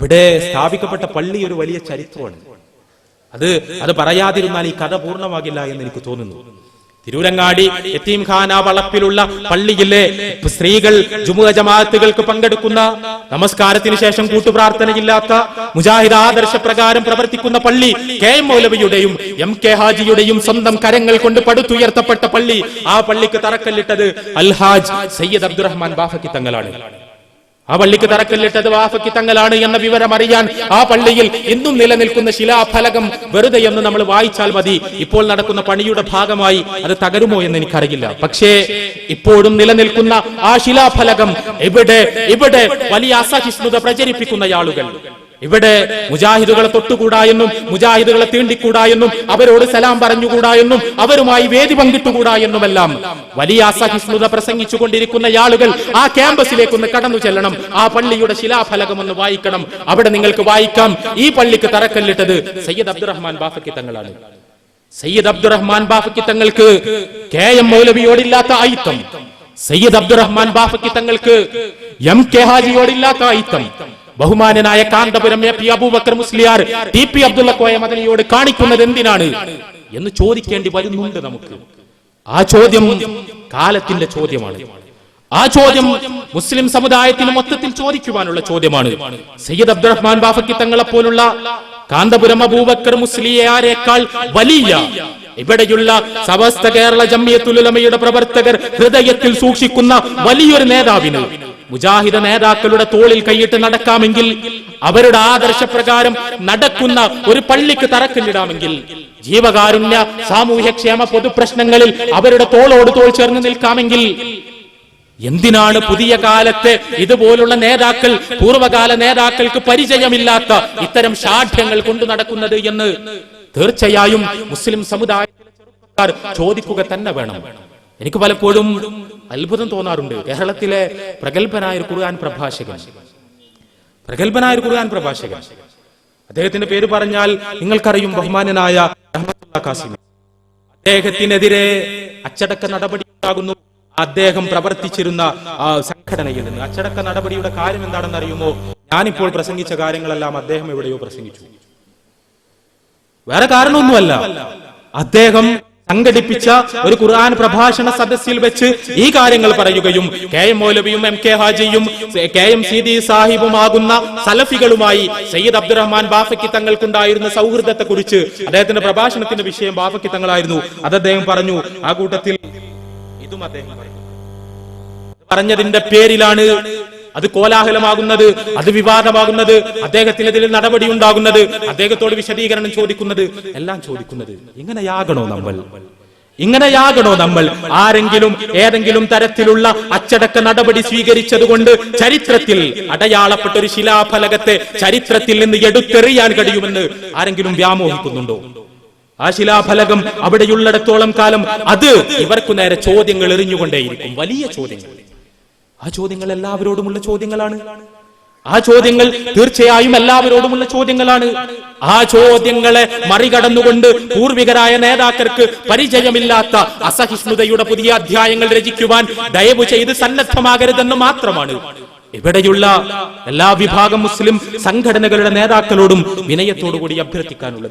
അവിടെ സ്ഥാപിക്കപ്പെട്ട പള്ളി ഒരു വലിയ ചരിത്രമാണ്. അത് അത് പറയാതിരുന്നാൽ ഈ കഥ പൂർണമാകില്ല എന്ന് എനിക്ക് തോന്നുന്നു. തിരൂരങ്ങാടി യത്തീംഖാന വളപ്പിലുള്ള പള്ളിയിലെ സ്ത്രീകൾ ജുമുഅ ജമാഅത്തുകൾക്ക് പങ്കെടുക്കുന്ന നമസ്കാരത്തിന് ശേഷം കൂട്ടുപ്രാർത്ഥനയില്ലാത്ത മുജാഹിദ് ആദർശ പ്രകാരം പ്രവർത്തിക്കുന്ന പള്ളി കെ എം മൗലവിയുടെയും എം കെ ഹാജിയുടെയും സ്വന്തം കരങ്ങൾ കൊണ്ട് പടുത്തുയർത്തപ്പെട്ട പള്ളി ആ പള്ളിക്ക് തറക്കല്ലിട്ടത് അൽഹാജ് സയ്യിദ് അബ്ദുറഹ്മാൻ ബാഫക്കി തങ്ങളാണ്. ആ പള്ളിക്ക് തറക്കല്ലിട്ടത് വാഫക്കി തങ്ങളാണ് എന്ന വിവരം അറിയാൻ ആ പള്ളിയിൽ ഇന്നും നിലനിൽക്കുന്ന ശിലാഫലകം വെറുതെ എന്ന് നമ്മൾ വായിച്ചാൽ മതി. ഇപ്പോൾ നടക്കുന്ന പണിയുടെ ഭാഗമായി അത് തകരുമോ എന്ന് എനിക്കറിയില്ല. പക്ഷേ ഇപ്പോഴും നിലനിൽക്കുന്ന ആ ശിലാഫലകം ഇവിടെ ഇവിടെ വലിയ അസഹിഷ്ണുത പ്രചരിപ്പിക്കുന്ന ആളുകൾ. ഇവിടെ മുജാഹിദുകളെ തൊട്ടുകൂടാ എന്നും മുജാഹിദുകളെ തീണ്ടിക്കൂടാ എന്നും അവരോട് സലാം പറഞ്ഞുകൂടാ എന്നും അവരുമായി വേദി പങ്കിട്ടുകൂടാ എന്നുമെല്ലാം വലിയ അസഹിഷ്ണുത പ്രസംഗിച്ചു കൊണ്ടിരിക്കുന്ന ആളുകൾ ആ ക്യാമ്പസിലേക്ക് ഒന്ന് കടന്നു ചെല്ലണം. ആ പള്ളിയുടെ ശിലാഫലകം ഒന്ന് വായിക്കണം. അവിടെ നിങ്ങൾക്ക് വായിക്കാം. ഈ പള്ളിക്ക് തറക്കല്ലിട്ടത് സയ്യദ് അബ്ദുറഹ്മാൻ ബാഫക്കി തങ്ങളാണ്. സയ്യദ് അബ്ദുറഹ്മാൻ ബാഫക്കി തങ്ങൾക്ക് കെ എം മൗലവിയോടില്ലാത്ത ആയിത്തം സയ്യദ് അബ്ദുറഹ്മാൻ ബാഫക്കി തങ്ങൾക്ക് എം കെ ഹാജിയോടില്ലാത്ത ആയിത്തം ബഹുമാനനായ Kanthapuram A P Abubakar Musliyar T P Abdulla Koya മദനിയോട് കാണിക്കുന്നത് എന്തിനാണ് എന്ന് ചോദിക്കേണ്ടി വരുന്നുണ്ട് നമുക്ക്. ആ ചോദ്യം കാലത്തിന്റെ ചോദ്യമാണ്. ആ ചോദ്യം മുസ്ലിം സമുദായത്തിന് മൊത്തത്തിൽ ചോദിക്കുവാനുള്ള ചോദ്യമാണ്. സയ്യിദ് അബ്ദുറഹ്മാൻ ബാഫക്കി തങ്ങളെ പോലുള്ള കാന്തപുരം അബൂബക്കർ മുസ്ലിയാരേക്കാൾ വലിയ ഇവിടെയുള്ള സമസ്ത കേരള ജമ്മിയത്തുലമയുടെ പ്രവർത്തകർ ഹൃദയത്തിൽ സൂക്ഷിക്കുന്ന വലിയൊരു നേതാവിന് മുജാഹിദ നേതാക്കളുടെ തോളിൽ കൈയിട്ട് നടക്കാമെങ്കിൽ അവരുടെ ആദർശപ്രകാരം നടക്കുന്ന ഒരു പള്ളിക്ക് തറക്കല്ലിടാമെങ്കിൽ ജീവകാരുണ്യ സാമൂഹ്യക്ഷേമ പൊതുപ്രശ്നങ്ങളിൽ അവരുടെ തോളോട് തോൾ ചേർന്ന് നിൽക്കാമെങ്കിൽ എന്തിനാണ് പുതിയ കാലത്തെ ഇതുപോലുള്ള നേതാക്കൾ പൂർവകാല നേതാക്കൾക്ക് പരിചയമില്ലാത്ത ഇത്തരം ഷാഠ്യങ്ങൾ കൊണ്ടു നടക്കുന്നത് എന്ന് തീർച്ചയായും മുസ്ലിം സമുദായ ചോദിക്കുക തന്നെ വേണം. എനിക്ക് പലപ്പോഴും അത്ഭുതം തോന്നാറുണ്ട്. കേരളത്തിലെ പ്രഗത്ഭനായ ഒരു ഖുർആൻ പ്രഭാഷകൻ. പ്രഗത്ഭനായ ഒരു ഖുർആൻ പ്രഭാഷകൻ. അദ്ദേഹത്തിന്റെ പേര് പറഞ്ഞാൽ നിങ്ങൾക്കറിയും ബഹുമാനനായ കാസിമി. അദ്ദേഹത്തിനെതിരെ അച്ചടക്ക നടപടി ഉണ്ടാകുന്നു അദ്ദേഹം പ്രവർത്തിച്ചിരുന്ന സംഘടനയിൽ നിന്ന്. അച്ചടക്ക നടപടിയുടെ കാര്യം എന്താണെന്ന് അറിയുമോ? ഞാനിപ്പോൾ പ്രസംഗിച്ച കാര്യങ്ങളെല്ലാം അദ്ദേഹം എവിടെയോ പ്രസംഗിച്ചു. വേറെ കാരണമൊന്നുമല്ല. അദ്ദേഹം സംഘടിപ്പിച്ച ഒരു ഖുർആൻ പ്രഭാഷണ സദസ്സിൽ വെച്ച് ഈ കാര്യങ്ങൾ പറയുകയും കെ എം മൗലവിയും എം കെ ഹാജിയും കെ എം സീതി സാഹിബുമാകുന്ന സലഫികളുമായി സയ്യിദ് അബ്ദുറഹ്മാൻ ബാഫക്കി തങ്ങൾക്കുണ്ടായിരുന്ന സൗഹൃദത്തെ കുറിച്ച് അദ്ദേഹത്തിന്റെ പ്രഭാഷണത്തിന്റെ വിഷയം ബാഫക്കി തങ്ങളായിരുന്നു. അത് അദ്ദേഹം പറഞ്ഞു. ആ കൂട്ടത്തിൽ ഇതും അദ്ദേഹം പറഞ്ഞു. പറഞ്ഞതിന്റെ പേരിലാണ് അത് കോലാഹലമാകുന്നത് അത് വിവാദമാകുന്നത് അദ്ദേഹത്തിനെതിരെ നടപടി ഉണ്ടാകുന്നത് അദ്ദേഹത്തോട് വിശദീകരണം ചോദിക്കുന്നത് എല്ലാം ചോദിക്കുന്നത് ഇങ്ങനെയാകണോ നമ്മൾ? ഇങ്ങനെയാകണോ നമ്മൾ? ആരെങ്കിലും ഏതെങ്കിലും തരത്തിലുള്ള അച്ചടക്ക നടപടി സ്വീകരിച്ചതുകൊണ്ട് ചരിത്രത്തിൽ അടയാളപ്പെട്ട ഒരു ശിലാഫലകത്തെ ചരിത്രത്തിൽ നിന്ന് എടുത്തെറിയാൻ കഴിയുമെന്ന് ആരെങ്കിലും വ്യാമോഹിക്കുന്നുണ്ടോ? ആ ശിലാഫലകം അവിടെയുള്ളിടത്തോളം കാലം അത് ഇവർക്കു നേരെ ചോദ്യങ്ങൾ എറിഞ്ഞുകൊണ്ടേയിരിക്കും വലിയ ചോദ്യങ്ങൾ. ആ ചോദ്യങ്ങൾ എല്ലാവരോടുമുള്ള ചോദ്യങ്ങളാണ്. ആ ചോദ്യങ്ങൾ തീർച്ചയായും എല്ലാവരോടുമുള്ള ചോദ്യങ്ങളാണ്. ആ ചോദ്യങ്ങളെ മറികടന്നുകൊണ്ട് പൂർവികരായ നേതാക്കൾക്ക് പരിചയമില്ലാത്ത അസഹിഷ്ണുതയുടെ പുതിയ അധ്യായങ്ങൾ രചിക്കുവാൻ ദയവ് ചെയ്ത് സന്നദ്ധമാകരുതെന്ന് മാത്രമാണ്. ഇവിടെയുള്ള എല്ലാ വിഭാഗം മുസ്ലിം സംഘടനകളുടെ നേതാക്കളോടും വിനയത്തോടുകൂടി അഭ്യർത്ഥിക്കാനുള്ളത്.